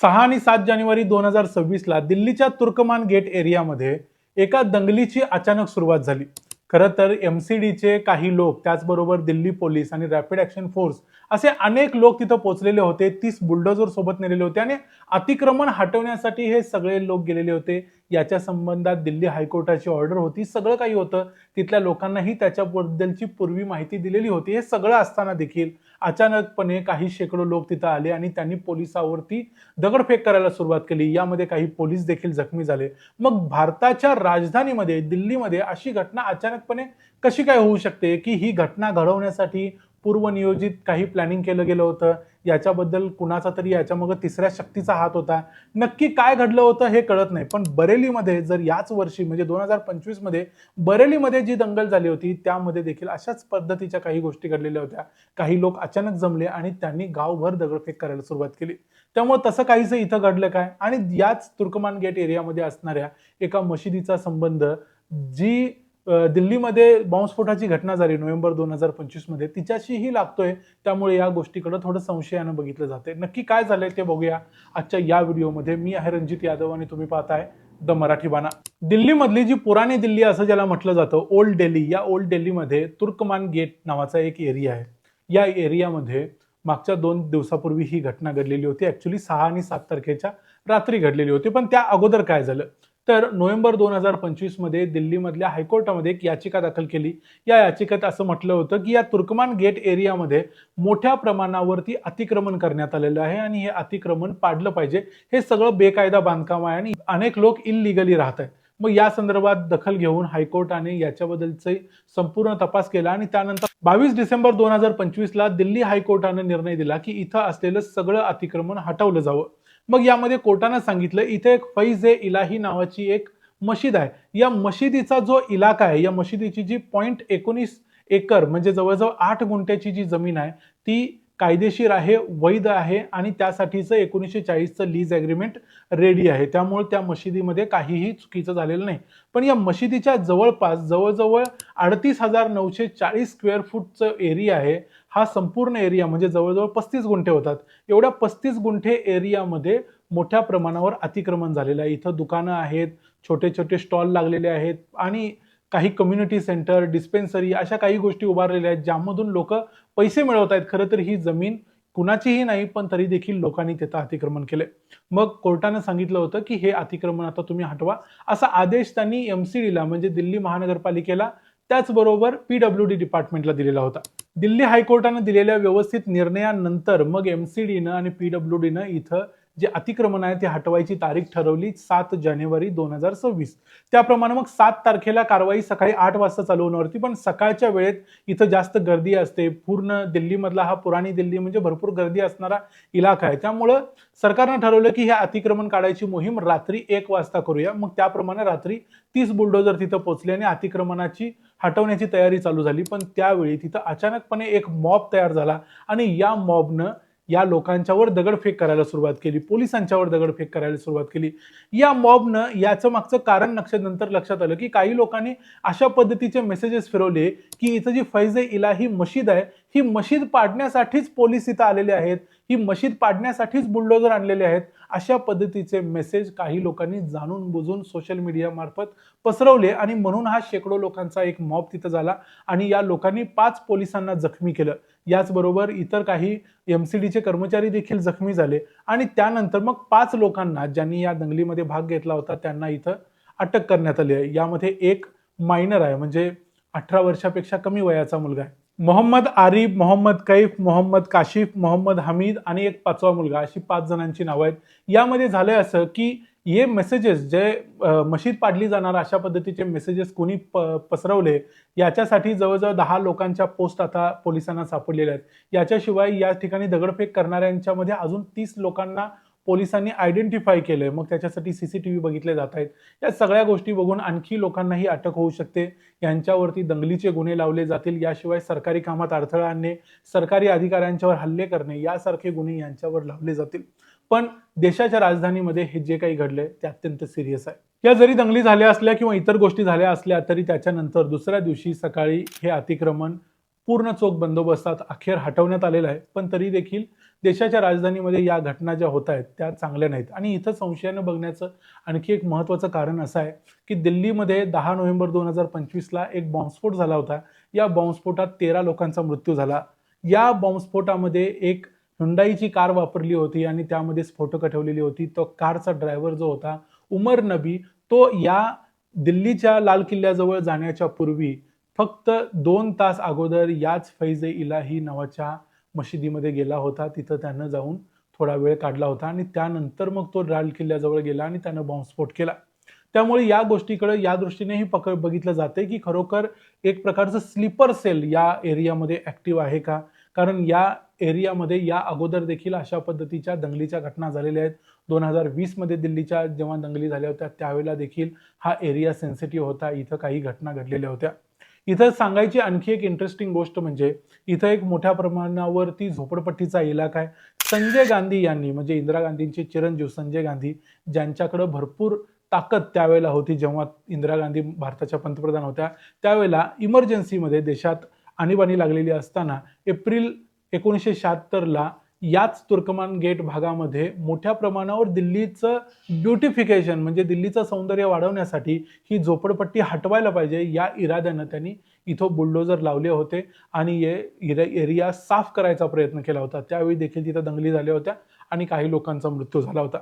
सहा आणि सात जानेवारी दोन हजार सव्वीसला दिल्लीच्या तुर्कमान गेट एरियामध्ये एका दंगलीची अचानक सुरुवात झाली. खरं तर एम सी डीचे काही लोक त्याचबरोबर दिल्ली पोलीस आणि रॅपिड ॲक्शन फोर्स असे अनेक लोक तिथं पोहोचलेले होते. तीस बुलडोजर सोबत नेलेले होते आणि अतिक्रमण हटवण्यासाठी हे सगळे लोक गेलेले होते. याच्या संबंधात दिल्ली हायकोर्टाची ऑर्डर होती. सगळं काही होतं. तिथल्या लोकांनाही त्याच्याबद्दलची पूर्वी माहिती दिलेली होती. हे सगळं असताना देखील अचानकपणे काही शेकडो लोक तिथं आले आणि त्यांनी पोलिसावरती दगडफेक करायला सुरुवात केली. यामध्ये काही पोलीस देखील जखमी झाले. मग भारताच्या राजधानीमध्ये दिल्लीमध्ये अशी घटना अचानकपणे कशी काय होऊ शकते? की ही घटना घडवण्यासाठी पूर्वनियोजित काही प्लॅनिंग केलं गेलं होतं. याच्याबद्दल कुणाचा तरी याच्यामागं तिसऱ्या शक्तीचा हात होता. नक्की काय घडलं होतं हे कळत नाही. पण बरेलीमध्ये जर याच वर्षी म्हणजे दोन हजार पंचवीसमध्ये बरेलीमध्ये जी दंगल झाली होती त्यामध्ये देखील अशाच पद्धतीच्या काही गोष्टी घडलेल्या होत्या. काही लोक अचानक जमले आणि त्यांनी गावभर दगडफेक करायला सुरुवात केली. त्यामुळे तसं काहीसं इथं घडलं काय? आणि याच तुर्कमान गेट एरियामध्ये असणाऱ्या एका मशिदीचा संबंध जी दिल्लीमध्ये बॉम्बस्फोटाची घटना झाली नोव्हेंबर दोन हजार पंचवीसमध्ये. तिच्याशीही लागतोय. त्यामुळे या गोष्टीकडे थोडं संशयानं बघितलं जाते नक्की काय झालंय ते बघूया आजच्या या व्हिडिओमध्ये. मी आहे रणजित यादव आणि तुम्ही पाहताय द मराठी बाणा. दिल्लीमधली जी पुराणी दिल्ली असं ज्याला म्हटलं जातं ओल्ड डेल्ली या ओल्ड डेल्लीमध्ये तुर्कमान गेट नावाचा एक एरिया आहे. या एरियामध्ये मागच्या दोन दिवसापूर्वी ही घटना घडलेली होती. ॲक्च्युली सहा आणि सात तारखेच्या रात्री घडलेली होती. पण त्या अगोदर काय झालं? तर नोव्हेंबर दोन हजार पंचवीसमध्ये दिल्लीमधल्या हायकोर्टामध्ये एक याचिका दाखल केली. या याचिकेत असं म्हटलं होतं की या तुर्कमान गेट एरियामध्ये मोठ्या प्रमाणावरती अतिक्रमण करण्यात आलेलं आहे आणि हे अतिक्रमण पाडलं पाहिजे. हे सगळं बेकायदा बांधकाम आहे आणि अनेक लोक इलिगली राहत आहेत. मग या संदर्भात दखल घेऊन हायकोर्टाने याच्याबद्दलचे संपूर्ण तपास केला आणि त्यानंतर बावीस डिसेंबर दोन हजार पंचवीसला दिल्ली हायकोर्टाने निर्णय दिला की इथं असलेलं सगळं अतिक्रमण हटवलं जावं. मग यामध्ये कोर्टानं सांगितलं इथे एक फैज ए इलाही नावाची एक मशीद आहे. या मशिदीचा जो इलाका आहे या मशिदीची जी पॉईंट एकोणीस एकर म्हणजे जवळजवळ आठ गुंठ्याची जी जमीन आहे ती कायदेशीर आहे वैध आहे आणि त्यासाठीचं एकोणीसशे चाळीसचं लीज ॲग्रीमेंट रेडी आहे. त्यामुळे त्या मशिदीमध्ये काहीही चुकीचं झालेलं नाही. पण या मशिदीच्या जवळपास जवळजवळ अडतीस हजार नऊशे चाळीस स्क्वेअर फूटचं एरिया आहे. हा संपूर्ण एरिया म्हणजे जवळजवळ पस्तीस गुंठे होतात. एवढ्या पस्तीस गुंठे एरियामध्ये मोठ्या प्रमाणावर अतिक्रमण झालेलं आहे. इथं दुकानं आहेत छोटे छोटे स्टॉल लागलेले आहेत आणि काही कम्युनिटी सेंटर डिस्पेन्सरी अशा काही गोष्टी उभारलेल्या आहेत ज्यामधून लोक पैसे मिळवत आहेत. खरं तर ही जमीन कुणाचीही नाही पण तरी देखील लोकांनी तिथं अतिक्रमण केले मग कोर्टानं सांगितलं होतं की हे अतिक्रमण आता तुम्ही हटवा असा आदेश त्यांनी एम सी डीला म्हणजे दिल्ली महानगरपालिकेला त्याचबरोबर पी डब्ल्यू डी डिपार्टमेंटला दिलेला होता. दिल्ली हायकोर्टानं दिलेल्या व्यवस्थित निर्णयानंतर मग एम सी डीनं आणि पी डब्ल्यू डीनं इथं जे अतिक्रमण आहे ते हटवायची तारीख ठरवली सात जानेवारी दोन हजार सव्वीस. त्याप्रमाणे मग सात तारखेला कारवाई सकाळी आठ वाजता चालू होणार होती पण सकाळच्या वेळेत इथं जास्त गर्दी असते. पूर्ण दिल्लीमधला हा पुराणी दिल्ली म्हणजे भरपूर गर्दी असणारा इलाका आहे. त्यामुळं सरकारनं ठरवलं की ह्या अतिक्रमण काढायची मोहीम रात्री एक वाजता करूया. मग त्याप्रमाणे रात्री तीस बुलडोजर तिथं पोहोचले आणि अतिक्रमणाची हटवण्याची तयारी चालू झाली. पण त्यावेळी तिथं अचानकपणे एक मॉब तयार झाला आणि या मॉबनं या लोकांच्यावर दगडफेक करायला सुरुवात केली पोलिसांच्यावर दगडफेक करायला सुरुवात केली. या मॉबनं याचं मागचं कारण नंतर लक्षात आलं की काही लोकांनी अशा पद्धतीचे मेसेजेस फिरवले की इथं जी फैज इलाही मशीद आहे ही मशीद पाडण्यासाठीच पोलीस इथं आलेले आहेत ही मशीद पाडण्यासाठीच बुलडोजर आणलेले आहेत अशा पद्धतीचे मेसेज काही लोकांनी जाणून बुजून सोशल मीडियामार्फत पसरवले आणि म्हणून हा शेकडो लोकांचा एक मॉब तिथं झाला आणि या लोकांनी पाच पोलिसांना जखमी केलं. याचबरोबर इतर काही एम सी डीचे कर्मचारी देखील जखमी झाले आणि त्यानंतर मग पाच लोकांना ज्यांनी या दंगलीमध्ये भाग घेतला होता त्यांना इथं अटक करण्यात आली आहे. यामध्ये एक मायनर आहे म्हणजे अठरा वर्षापेक्षा कमी वयाचा मुलगा आहे. मोहम्मद आरिफ मोहम्मद कैफ मोहम्मद काशिफ मोहम्मद हमीद आणि एक पाचवा मुलगा अशी पाच जणांची नावं आहेत. यामध्ये झालंय असं की हे मेसेजेस जे मशीद पाडली जाणार अशा पद्धतीचे मेसेजेस कोणी प पसरवले याच्यासाठी जवळजवळ दहा लोकांच्या पोस्ट आता पोलिसांना सापडलेल्या आहेत. याच्याशिवाय या ठिकाणी दगडफेक करणाऱ्यांच्यामध्ये अजून तीस लोकांना पोलिसांनी आयडेंटिफाय केलंय. मग त्याच्यासाठी सीसीटीव्ही बघितले जात आहेत. या सगळ्या गोष्टी बघून आणखी लोकांनाही अटक होऊ शकते. यांच्यावरती दंगलीचे गुन्हे लावले जातील. याशिवाय सरकारी कामात अडथळा आणणे सरकारी अधिकाऱ्यांच्यावर हल्ले करणे यासारखे गुन्हे यांच्यावर लावले जातील. पण देशाच्या राजधानीमध्ये हे जे काही घडलंय ते अत्यंत सिरियस आहे. या जरी दंगली झाल्या असल्या किंवा इतर गोष्टी झाल्या असल्या तरी त्याच्यानंतर दुसऱ्या दिवशी सकाळी हे अतिक्रमण पूर्ण चोख बंदोबस्तात अखेर हटवण्यात आलेलं आहे. पण तरी देखील देशाच्या राजधानीमध्ये या घटना ज्या होत आहेत त्या चांगल्या नाहीत. आणि इथं संशयानं बघण्याचं आणखी एक महत्त्वाचं कारण असं आहे की दिल्लीमध्ये दहा नोव्हेंबर दोन हजार पंचवीसला एक बॉम्बस्फोट झाला होता. या बॉम्बस्फोटात तेरा लोकांचा मृत्यू झाला. या बॉम्बस्फोटामध्ये एक हुंडाईची कार वापरली होती आणि त्यामध्ये स्फोटकं ठेवलेली होती. तो कारचा ड्रायव्हर जो होता उमर नबी तो या दिल्लीच्या लाल किल्ल्याजवळ जाण्याच्या पूर्वी फक्त दोन तास अगोदर याच फैज इलाही नावाच्या मशिदीमध्ये गेला होता तिथं त्यानं जाऊन थोडा वेळ काढला होता आणि त्यानंतर मग तो लाल किल्ल्याजवळ गेला आणि त्यानं बॉम्बस्फोट केला. त्यामुळे या गोष्टीकडे या दृष्टीनेही पकड बघितलं जाते की खरोखर एक प्रकारचं स्लीपर सेल या एरियामध्ये ऍक्टिव्ह आहे का? कारण या एरियामध्ये या अगोदर देखील अशा पद्धतीच्या दंगलीच्या घटना झालेल्या आहेत. दोन हजार वीसमध्ये दिल्लीच्या जेव्हा दंगली झाल्या होत्या त्यावेळेला देखील हा एरिया सेन्सिटिव्ह होता. इथं काही घटना घडलेल्या होत्या. इथं सांगायची आणखी एक इंटरेस्टिंग गोष्ट म्हणजे इथं एक मोठ्या प्रमाणावरती झोपडपट्टीचा इलाका आहे. संजय गांधी यांनी म्हणजे इंदिरा गांधींचे चिरंजीव संजय गांधी ज्यांच्याकडं भरपूर ताकद त्यावेळेला होती जेव्हा इंदिरा गांधी भारताच्या पंतप्रधान होत्या त्यावेळेला इमर्जन्सीमध्ये देशात आणीबाणी लागलेली असताना एप्रिल एकोणीसशे शहात्तरला याच तुर्कमान गेट भागामध्ये मोठ्या प्रमाणावर दिल्लीचं ब्युटिफिकेशन म्हणजे दिल्लीचं सौंदर्य वाढवण्यासाठी ही झोपडपट्टी हटवायला पाहिजे या इराद्यानं त्यांनी इथं बुलडोजर लावले होते आणि हे एरिया साफ करायचा प्रयत्न केला होता. त्यावेळी देखील तिथं दंगली झाल्या होत्या आणि काही लोकांचा मृत्यू झाला होता.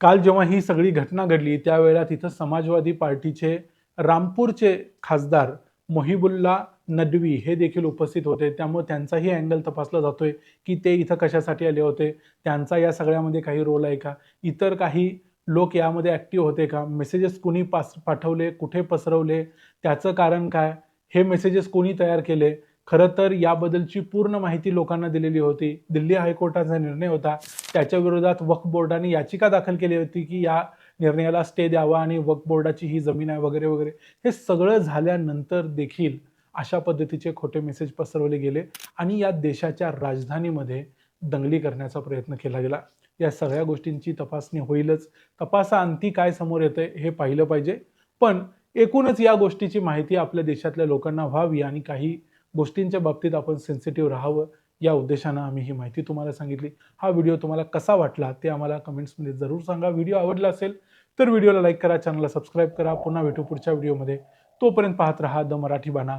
काल जेव्हा ही सगळी घटना घडली त्यावेळेला तिथं समाजवादी पार्टीचे रामपूरचे खासदार मोहिबुल्ला नडवी हे देखील उपस्थित होते. त्यामुळे त्यांचाही अँगल तपासला जातोय की ते इथं कशासाठी आले होते? त्यांचा या सगळ्यामध्ये काही रोल आहे का? इतर काही लोक यामध्ये ॲक्टिव्ह होते का? मेसेजेस कुणी पास पाठवले? कुठे पसरवले? त्याचं कारण काय? हे मेसेजेस कोणी तयार केले? खरं तर याबद्दलची पूर्ण माहिती लोकांना दिलेली होती. दिल्ली हायकोर्टाचा निर्णय होता. त्याच्या विरोधात वक्फ बोर्डाने याचिका दाखल केली होती की या निर्णयाला स्टे द्यावा आणि वक्फ बोर्डाची ही जमीन आहे वगैरे वगैरे. हे सगळं झाल्यानंतर देखील अशा पद्धतीचे खोटे मेसेज पसरवले गेले आणि या देशाच्या राजधानीमध्ये दंगली करण्याचा प्रयत्न केला गेला. या सगळ्या गोष्टींची तपासणी होईलच. तपासाअंती काय समोर येतंय हे पाहिलं पाहिजे. पण एकूणच या गोष्टीची माहिती आपल्या देशातल्या लोकांना व्हावी आणि काही गोष्टींच्या बाबतीत आपण सेन्सिटिव्ह राहावं या उद्देशानं आम्ही ही माहिती तुम्हाला सांगितली. हा व्हिडिओ तुम्हाला कसा वाटला ते आम्हाला कमेंट्समध्ये जरूर सांगा. व्हिडिओ आवडला असेल तर व्हिडिओला लाईक करा चॅनलला सबस्क्राईब करा. पुन्हा भेटू पुढच्या व्हिडिओमध्ये तोपर्यंत पाहत रहा द मराठी बाणा.